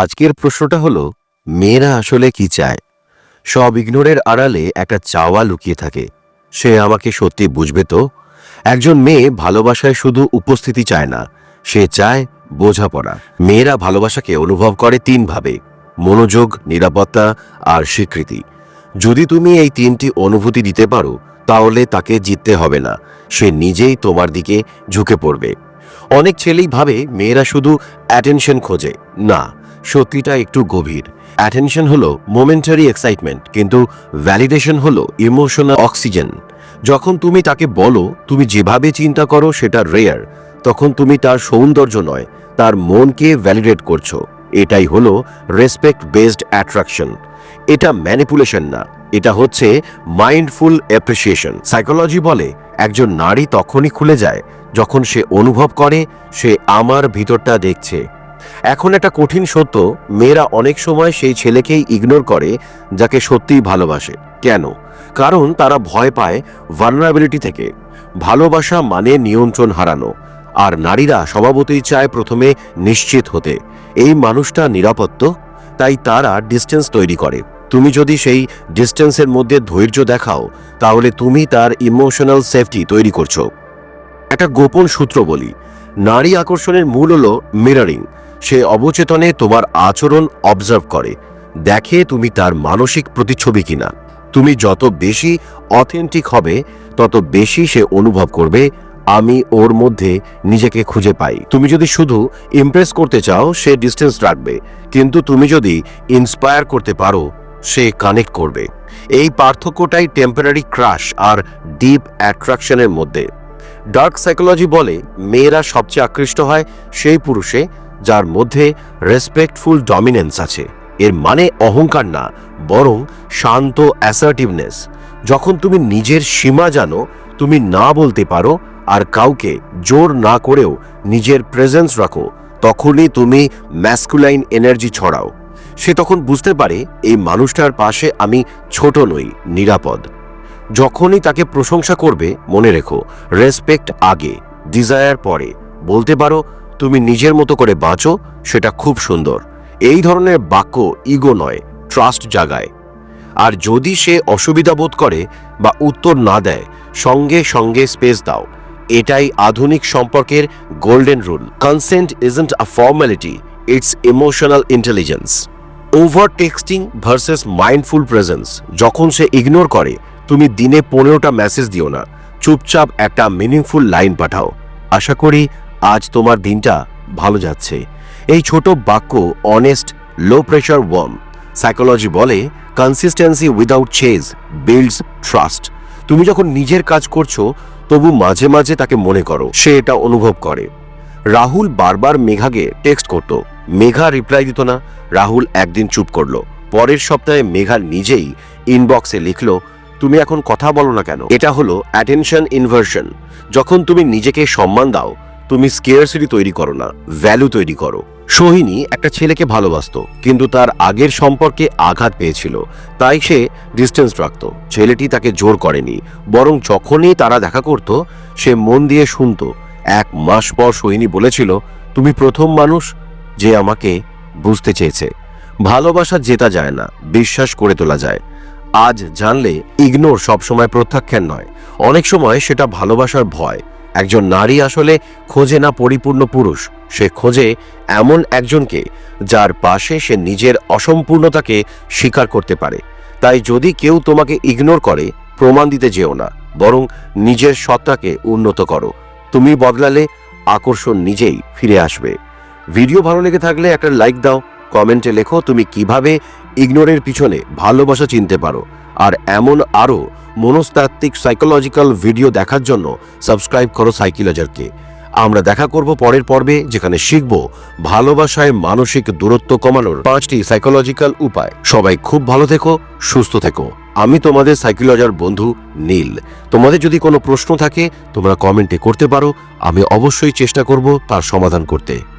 আজকের প্রশ্নটা হলো, মেয়েরা আসলে কি চায়? সব ইগনোরের আড়ালে একটা চাওয়া লুকিয়ে থাকে। সে আমাকে সত্যি বুঝবে তো? একজন মেয়ে ভালোবাসায় শুধু উপস্থিতি চায় না, সে চায় বোঝাপড়া। মেয়েরা ভালোবাসাকে অনুভব করে তিনভাবে, মনোযোগ, নিরাপত্তা আর স্বীকৃতি। যদি তুমি এই তিনটি অনুভূতি দিতে পারো, তাহলে তাকে জিততে হবে না। সে নিজেই তোমার দিকে ঝুঁকে পড়বে। অনেক ছেলেই ভাবে মেয়েরা শুধু অ্যাটেনশন খোঁজে। না, সত্যিটা একটু গভীর। অ্যাটেনশন হলো মোমেন্টারি এক্সাইটমেন্ট কিন্তু ভ্যালিডেশন হলো ইমোশনাল অক্সিজেন যখন তুমি তাকে বলো, তুমি যেভাবে চিন্তা করো সেটা রেয়ার তখন তুমি তার সৌন্দর্য নয়, তার মনকে ভ্যালিডেট করছ। এটাই হলো রেসপেক্ট বেসড অ্যাট্রাকশন এটা ম্যানিপুলেশন না, এটা হচ্ছে মাইন্ডফুল অ্যাপ্রিসিয়েশন সাইকোলজি বলে, একজন নারী তখনই খুলে যায়, যখন সে অনুভব করে, সে আমার ভিতরটা দেখছে। এখন একটা কঠিন সত্য, মেয়েরা অনেক সময় সেই ছেলেকেই ইগনোর করে, যাকে সত্যিই ভালোবাসে। কেন? কারণ তারা ভয় পায় ভালনারেবিলিটি থেকে। ভালোবাসা মানে নিয়ন্ত্রণ হারানো, আর নারীরা স্বভাবতই চায় প্রথমে নিশ্চিত হতে। এই মানুষটা নিরাপত্ত? তাই তারা ডিস্টেন্স তৈরি করে। তুমি যদি সেই ডিস্টেন্সের মধ্যে ধৈর্য দেখাও, তাহলে তুমি তার ইমোশনাল সেফটি তৈরি করছ। একটা গোপন সূত্র বলি, নারী আকর্ষণের মূল হল মিররিং সে অবচেতনে তোমার আচরণ অবজার্ভ করে, দেখে তুমি তার মানসিক প্রতিচ্ছবি কিনা। তুমি যত বেশি অথেন্টিক হবে, তত বেশি সে অনুভব করবে আমি ওর মধ্যে নিজেকে খুঁজে পাই। তুমি যদি শুধু ইমপ্রেস করতে চাও, সে ডিস্টেন্স রাখবে। কিন্তু তুমি যদি ইন্সপায়ার করতে পারো, সে কানেক্ট করবে। এই পার্থক্যটাই টেম্পোরারি ক্রাশ আর ডিপ অ্যাট্রাকশনের মধ্যে। ডার্ক সাইকোলজি বলে, মেয়েরা সবচেয়ে আকৃষ্ট হয় সেই পুরুষে যার মধ্যে রেসপেক্টফুল ডমিনেন্স আছে। এর মানে অহংকার না, বরং শান্ত অ্যাসার্টিভনেস যখন তুমি নিজের সীমা জানো, তুমি না বলতে পারো আর কাউকে জোর না করেও নিজের প্রেজেন্স রাখো, তখনই তুমি ম্যাস্কুলাইন এনার্জি ছড়াও। সে তখন বুঝতে পারে, এই মানুষটার পাশে আমি ছোট নই, নিরাপদ। যখনই তাকে প্রশংসা করবে, মনে রেখো রেসপেক্ট আগে ডিজায়ার পরে। বলতে পারো, তুমি নিজের মতো করে বাঁচো, সেটা খুব সুন্দর। এই ধরনের বাক্য ইগো নয় ট্রাস্ট জাগায়। আর যদি সে অসুবিধা বোধ করে বা উত্তর না দেয়, সঙ্গে সঙ্গে স্পেস দাও। এটাই আধুনিক সম্পর্কের golden rule consent isn't a formality it's emotional intelligence over texting versus mindful presence যখন সে ইগনোর করে, তুমি দিনে পনেরোটা মেসেজ দিও না। চুপচাপ একটা মিনিংফুল লাইন পাঠাও। আশা করি আজ তোমার দিনটা ভালো যাচ্ছে। এই ছোট বাক্য honest low pressure warm psychology বলে consistency without chase builds trust তুমি যখন নিজের কাজ করছ, তবু মাঝে মাঝে তাকে মনে করো। সে এটা অনুভব করে। রাহুল বারবার মেঘাকে টেক্সট করত। মেঘা রিপ্লাই দিত না। রাহুল একদিন চুপ করল। পরের সপ্তাহে মেঘা নিজেই ইনবক্সে লিখলো, তুমি এখন কথা বলো না কেন? এটা হলো অ্যাটেনশন ইনভার্সন যখন তুমি নিজেকে সম্মান দাও তুমি স্কেয়ারসিটি তৈরি করো না ভ্যালু তৈরি করো। সোহিনী একটা ছেলেকে ভালোবাসতো, কিন্তু তার আগের সম্পর্কে আঘাত পেয়েছিল। তাই সে ডিস্টেন্স রাখত। ছেলেটি তাকে জোর করেনি, বরং যখনই তারা দেখা করত, সে মন দিয়ে শুনতো। এক মাস পর সোহিনী বলেছিল, তুমি প্রথম মানুষ যে আমাকে বুঝতে চেয়েছে। ভালোবাসা জেতা যায় না, বিশ্বাস করে তোলা যায়। আজ জানলে ইগনোর সবসময় প্রত্যাখ্যান নয়। অনেক সময় সেটা ভালোবাসার ভয় একজন নারী আসলে খোঁজে না পরিপূর্ণ পুরুষ, সে খোঁজে এমন একজনকে যার পাশে সে নিজের অসম্পূর্ণতাকে স্বীকার করতে পারে। তাই যদি কেউ তোমাকে ইগনোর করে, প্রমাণ দিতে যেও না, বরং নিজের সত্তাকে উন্নত করো। তুমি বদলালে আকর্ষণ নিজেই ফিরে আসবে। ভিডিও ভালো লেগে থাকলে একটা লাইক দাও, কমেন্টে লেখো তুমি কীভাবে ইগনোরের পিছনে ভালোবাসা চিনতে পারো। আর এমন আরও মনস্তাত্ত্বিক সাইকোলজিক্যাল ভিডিও দেখার জন্য সাবস্ক্রাইব করো সাইকিলজারকে আমরা দেখা করব পরের পর্বে, যেখানে শিখব ভালোবাসায় মানসিক দূরত্ব কমানোর পাঁচটি সাইকোলজিক্যাল উপায়। সবাই খুব ভালো থেকো, সুস্থ থেকো। আমি তোমাদের সাইকোলজার বন্ধু নীল। তোমাদের যদি কোনো প্রশ্ন থাকে, তোমরা কমেন্টে করতে পারো, আমি অবশ্যই চেষ্টা করব তার সমাধান করতে।